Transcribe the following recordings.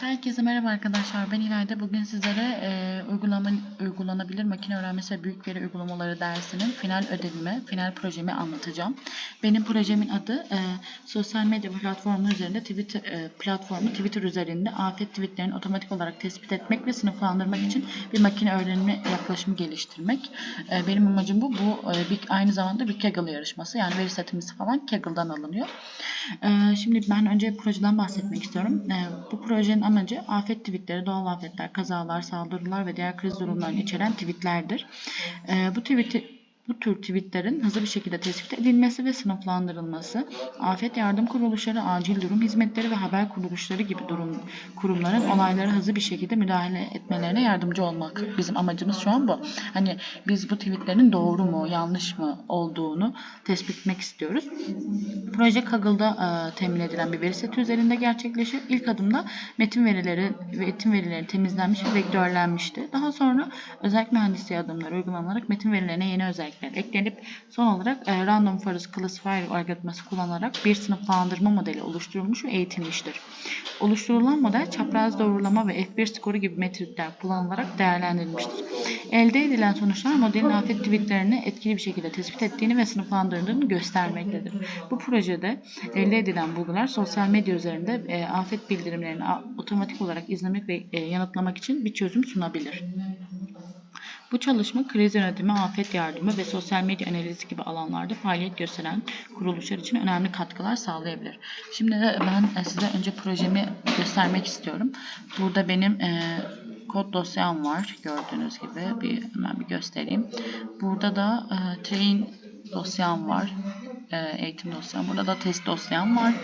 Herkese merhaba arkadaşlar. Ben İlayda. Bugün sizlere e, uygulama, uygulanabilir makine öğrenmesi ve büyük veri uygulamaları dersinin final ödevimi, final projemi anlatacağım. Benim projemin adı e, sosyal medya platformu üzerinde Twitter e, platformu Twitter üzerinde afet tweetlerini otomatik olarak tespit etmek ve sınıflandırmak için bir makine öğrenimi yaklaşımı geliştirmek. E, benim amacım bu. Bu e, bir, aynı zamanda bir Kaggle yarışması. Yani veri setimiz falan Kaggle'dan alınıyor. E, şimdi ben önce projeden bahsetmek istiyorum. E, bu projenin amacı afet tweetleri, doğal afetler, kazalar, saldırılar ve diğer kriz durumlarını içeren tweetlerdir. Ee, bu tweet'i bu tür tweetlerin hızlı bir şekilde tespit edilmesi ve sınıflandırılması, afet yardım kuruluşları, acil durum hizmetleri ve haber kuruluşları gibi durum kurumların olaylara hızlı bir şekilde müdahale etmelerine yardımcı olmak. Bizim amacımız şu an bu. Hani biz bu tweetlerin doğru mu, yanlış mı olduğunu tespit etmek istiyoruz. Proje Kaggle'da e, temin edilen bir veri seti üzerinde gerçekleşiyor. İlk adımda metin verileri metin verileri temizlenmiş ve vektörlenmişti. Daha sonra özellik mühendisliği adımları uygulanarak metin verilerine yeni özellikler eklenip son olarak e, Random Forest Classifier algoritması kullanarak bir sınıflandırma modeli oluşturulmuş ve eğitilmiştir. Oluşturulan model çapraz doğrulama ve F1 skoru gibi metrikler kullanılarak değerlendirilmiştir. Elde edilen sonuçlar modelin afet tweetlerini etkili bir şekilde tespit ettiğini ve sınıflandırdığını göstermektedir. Bu projede elde edilen bulgular sosyal medya üzerinde e, afet bildirimlerini otomatik olarak izlemek ve e, yanıtlamak için bir çözüm sunabilir. Bu çalışma kriz yönetimi, afet yardımı ve sosyal medya analizi gibi alanlarda faaliyet gösteren kuruluşlar için önemli katkılar sağlayabilir. Şimdi de ben e, size önce projemi göstermek istiyorum. Burada benim e, kod dosyam var gördüğünüz gibi. Bir hemen bir göstereyim. Burada da e, train dosyam var. E, eğitim dosyam. Burada da test dosyam var.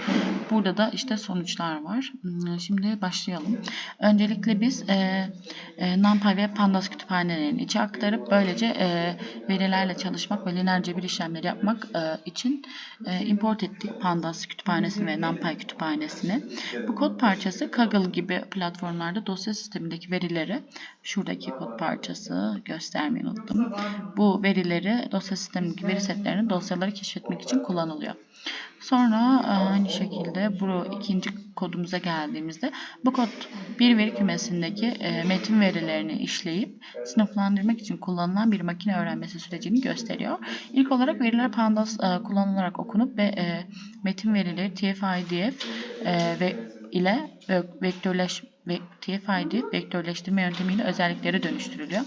Burada da işte sonuçlar var. Hmm, Şimdi başlayalım. Öncelikle biz e, e, NumPy ve Pandas kütüphanelerini içe aktarıp böylece e, verilerle çalışmak ve lineer cebir işlemleri yapmak e, için e, import ettik Pandas kütüphanesini ve NumPy kütüphanesini. Bu kod parçası Kaggle gibi platformlarda dosya sistemindeki verileri şuradaki kod parçası göstermeyi unuttum. Bu verileri dosya sistemindeki veri setlerini dosyaları keşfetmek için kullanılıyor. Sonra e, aynı şekilde bu ikinci kodumuza geldiğimizde bu kod bir veri kümesindeki e, metin verilerini işleyip sınıflandırmak için kullanılan bir makine öğrenmesi sürecini gösteriyor. İlk olarak veriler pandas e, kullanılarak okunup ve metin verileri TF-IDF ile ve vektörleş ve TF-IDF vektörleştirme yöntemiyle özelliklere dönüştürülüyor.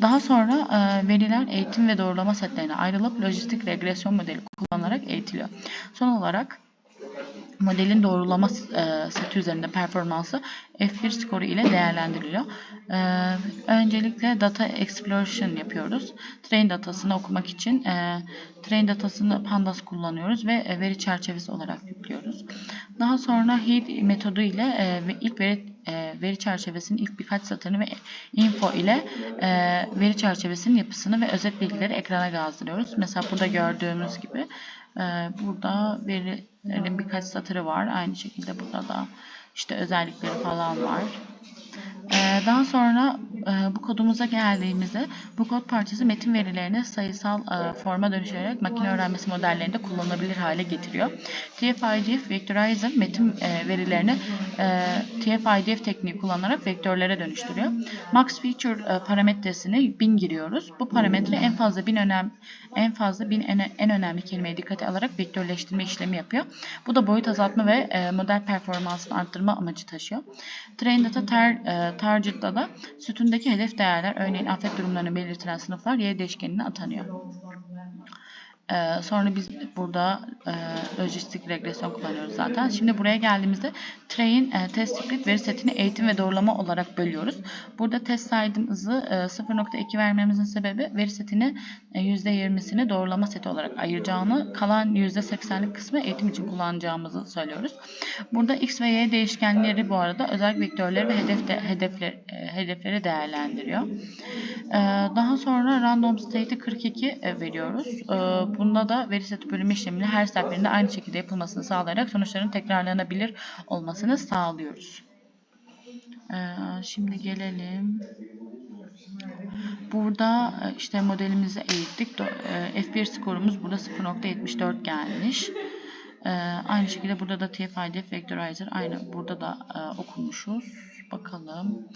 Daha sonra e, veriler eğitim ve doğrulama setlerine ayrılıp lojistik regresyon modeli kullanarak eğitiliyor. Son olarak modelin doğrulama e, seti üzerinde performansı F1 skoru ile değerlendiriliyor. E, öncelikle data exploration yapıyoruz. Train datasını okumak için e, train datasını pandas kullanıyoruz ve e, veri çerçevesi olarak yüklüyoruz. Daha sonra heat metodu ile e, ilk veri e, veri çerçevesinin ilk birkaç satırını ve info ile e, veri çerçevesinin yapısını ve özet bilgileri ekrana yazdırıyoruz. Mesela burada gördüğümüz gibi e, burada verilerin birkaç satırı var. Aynı şekilde burada da işte özellikleri falan var. Daha sonra e, bu kodumuza geldiğimizde bu kod parçası metin verilerini sayısal e, forma dönüştürerek makine öğrenmesi modellerinde kullanılabilir hale getiriyor. TF-IDF Vectorizer metin e, verilerini e, TF-IDF tekniği kullanarak vektörlere dönüştürüyor. Max Feature e, parametresini 1000 giriyoruz. Bu parametre en fazla 1000 önem en fazla 1000 en, önemli kelimeyi dikkate alarak vektörleştirme işlemi yapıyor. Bu da boyut azaltma ve model performansını arttırma amacı taşıyor. Train Data ter, e, Target'da da sütundaki hedef değerler örneğin afet durumlarını belirtilen sınıflar Y değişkenine atanıyor. Ee, sonra biz burada e, lojistik regresyon kullanıyoruz zaten. Şimdi buraya geldiğimizde train e, test script veri setini eğitim ve doğrulama olarak bölüyoruz. Burada test size'ımızı e, 0.2 vermemizin sebebi veri setini e, %20'sini doğrulama seti olarak ayıracağını, kalan %80'lik kısmı eğitim için kullanacağımızı söylüyoruz. Burada x ve y değişkenleri bu arada özel vektörleri ve hedef de, hedefler, e, hedefleri değerlendiriyor. E, daha sonra random state'i 42 e, veriyoruz. E, bunda da veri seti bölümü işlemini her seferinde aynı şekilde yapılmasını sağlayarak sonuçların tekrarlanabilir olmasını sağlıyoruz. E, şimdi gelelim. Burada e, işte modelimizi eğittik. E, F1 skorumuz burada 0.74 gelmiş. E, aynı şekilde burada da TF-IDF Vectorizer aynı burada da e, okumuşuz. Bakalım.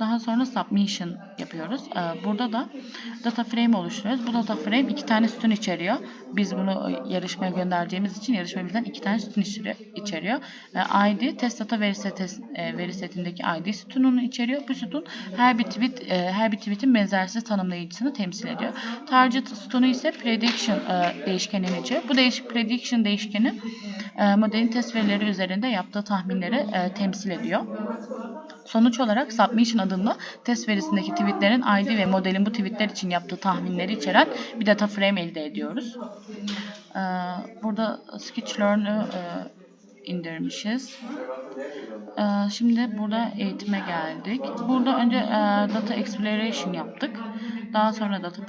Daha sonra submission yapıyoruz. E, burada da data frame oluşturuyoruz. Bu data frame iki tane sütun içeriyor. Biz bunu yarışmaya göndereceğimiz için yarışma bizden iki tane sütun içeri- içeriyor. E, ID test data veri, seti, e, veri setindeki ID sütununu içeriyor. Bu sütun her bir tweet e, her bir tweet'in benzersiz tanımlayıcısını temsil ediyor. Target sütunu ise prediction e, değişkenini içeriyor. Bu değiş prediction değişkeni e, modelin test verileri üzerinde yaptığı tahminleri e, temsil ediyor. Sonuç olarak submission adında test verisindeki tweetlerin ID ve modelin bu tweetler için yaptığı tahminleri içeren bir data frame elde ediyoruz. Ee, Burada sketchlearn'ü e, indirmişiz. Şimdi burada eğitime geldik. Burada önce e, data exploration yaptık. Daha sonra data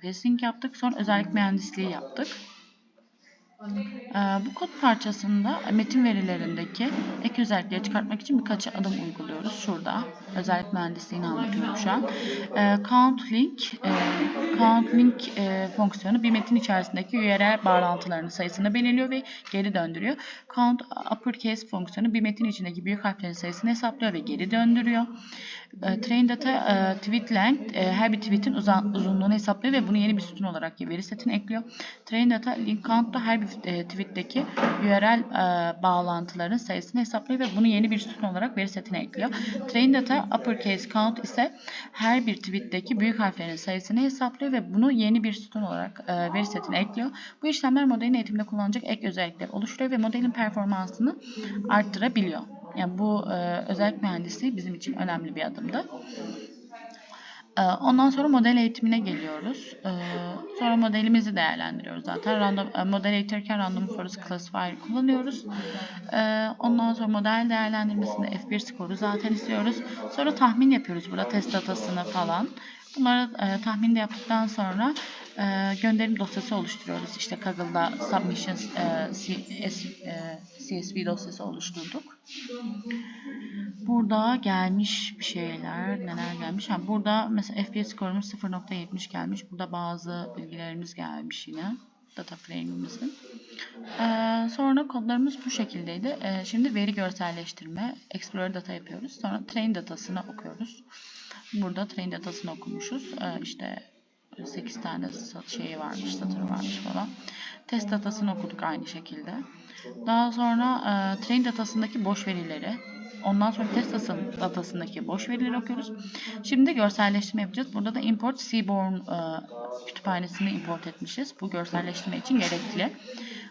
processing yaptık. Sonra özellik mühendisliği yaptık. Ee, Bu kod parçasında metin verilerindeki ek özellikleri çıkartmak için birkaç adım uyguluyoruz. Şurada özellik mühendisliğini anlatıyorum şu an. Ee, Count link, e, count link e, fonksiyonu bir metin içerisindeki URL bağlantılarının sayısını belirliyor ve geri döndürüyor. Count uppercase fonksiyonu bir metin içindeki büyük harflerin sayısını hesaplıyor ve geri döndürüyor. E, train data e, tweet length e, her bir tweetin uzunluğunu hesaplıyor ve bunu yeni bir sütun olarak veri setine ekliyor. Train data link count da her bir e, tweetteki URL bağlantıların sayısını hesaplıyor ve bunu yeni bir sütun olarak veri setine ekliyor. Train data uppercase count ise her bir tweetteki büyük harflerin sayısını hesaplıyor ve bunu yeni bir sütun olarak veri setine ekliyor. Bu işlemler modelin eğitimde kullanılacak ek özellikler oluşturuyor ve modelin performansını arttırabiliyor. Yani bu e, özellik mühendisliği bizim için önemli bir adımdı. E, ondan sonra model eğitimine geliyoruz. E, sonra modelimizi değerlendiriyoruz zaten. Random, e, model eğitirken Random Forest Classifier kullanıyoruz. E, ondan sonra model değerlendirmesinde F1 skoru zaten istiyoruz. Sonra tahmin yapıyoruz burada test datasını falan. Bunları e, tahmin de yaptıktan sonra e, gönderim dosyası oluşturuyoruz. İşte Kaggle'da submission e, CS, e, CSV dosyası oluşturduk. Burada gelmiş bir şeyler, neler gelmiş. Ha, burada mesela FPS skorumuz 0.70 gelmiş. Burada bazı bilgilerimiz gelmiş yine. Data frame'imizin. Ee, sonra kodlarımız bu şekildeydi. Ee, şimdi veri görselleştirme, Explorer data yapıyoruz. Sonra train datasını okuyoruz. Burada train datasını okumuşuz. Ee, işte 8 tane şeyi varmış, satırı varmış falan. Test datasını okuduk aynı şekilde. Daha sonra e, train datasındaki boş verileri, ondan sonra test data- datasındaki boş verileri okuyoruz. Şimdi görselleştirme yapacağız. Burada da import Seaborn e, kütüphanesini import etmişiz. Bu görselleştirme için gerekli.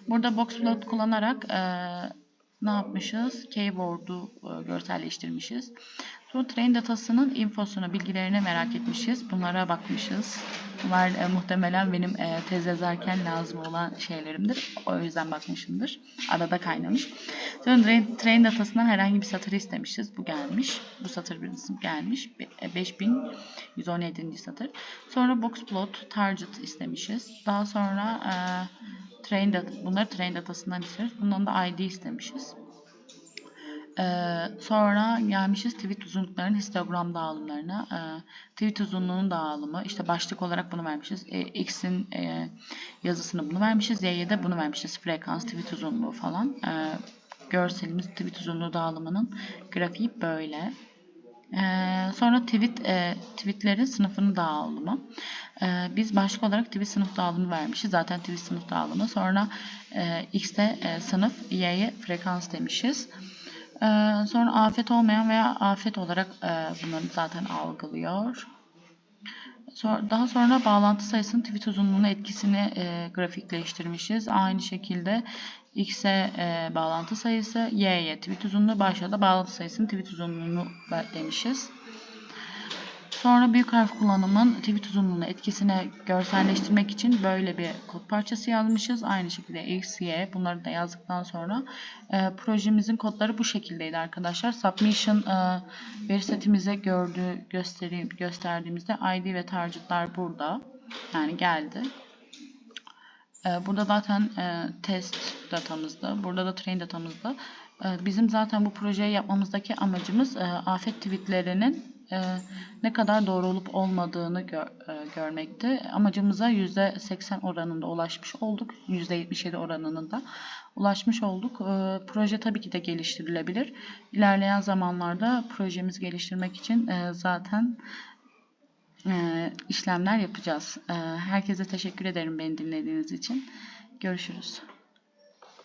Burada boxplot kullanarak e, ne yapmışız? Keyboard'u e, görselleştirmişiz. Sonra train datasının infosunu, bilgilerini merak etmişiz. Bunlara bakmışız. Bunlar e, muhtemelen benim e, tez yazarken lazım olan şeylerimdir. O yüzden bakmışımdır. Arada kaynamış. Sonra train, train datasından herhangi bir satırı istemişiz. Bu gelmiş. Bu satır birisi gelmiş. Be- e, 5117. satır. Sonra boxplot, target istemişiz. Daha sonra e, train data, bunları train datasından istiyoruz. Bundan da ID istemişiz. Sonra gelmişiz tweet uzunluklarının histogram dağılımlarına. Ee, tweet uzunluğunun dağılımı. işte başlık olarak bunu vermişiz. Ee, X'in e, yazısını bunu vermişiz. Y'ye de bunu vermişiz. Frekans, tweet uzunluğu falan. Ee, görselimiz tweet uzunluğu dağılımının grafiği böyle. Ee, sonra tweet e, tweetlerin sınıfının dağılımı. Ee, biz başlık olarak tweet sınıf dağılımı vermişiz. Zaten tweet sınıf dağılımı. Sonra e, X'te e, sınıf, Y'ye frekans demişiz. Ee, sonra afet olmayan veya afet olarak e, bunları zaten algılıyor. Daha sonra bağlantı sayısının tweet uzunluğuna etkisini e, grafikleştirmişiz. Aynı şekilde X'e e, bağlantı sayısı, Y'ye tweet uzunluğu, başta da bağlantı sayısının tweet uzunluğunu demişiz. Sonra büyük harf kullanımın tweet uzunluğuna etkisini görselleştirmek için böyle bir kod parçası yazmışız. Aynı şekilde X, Y bunları da yazdıktan sonra e, projemizin kodları bu şekildeydi arkadaşlar. Submission e, veri setimize gördüğü gösteri, gösterdiğimizde ID ve targetlar burada. Yani geldi. E, burada zaten e, test datamızda, burada da train datamızda. E, bizim zaten bu projeyi yapmamızdaki amacımız e, afet tweetlerinin ne kadar doğru olup olmadığını gö- e, görmekti. Amacımıza %80 oranında ulaşmış olduk. %77 oranında ulaşmış olduk. E, proje tabii ki de geliştirilebilir. İlerleyen zamanlarda projemizi geliştirmek için e, zaten e, işlemler yapacağız. E, herkese teşekkür ederim beni dinlediğiniz için. Görüşürüz.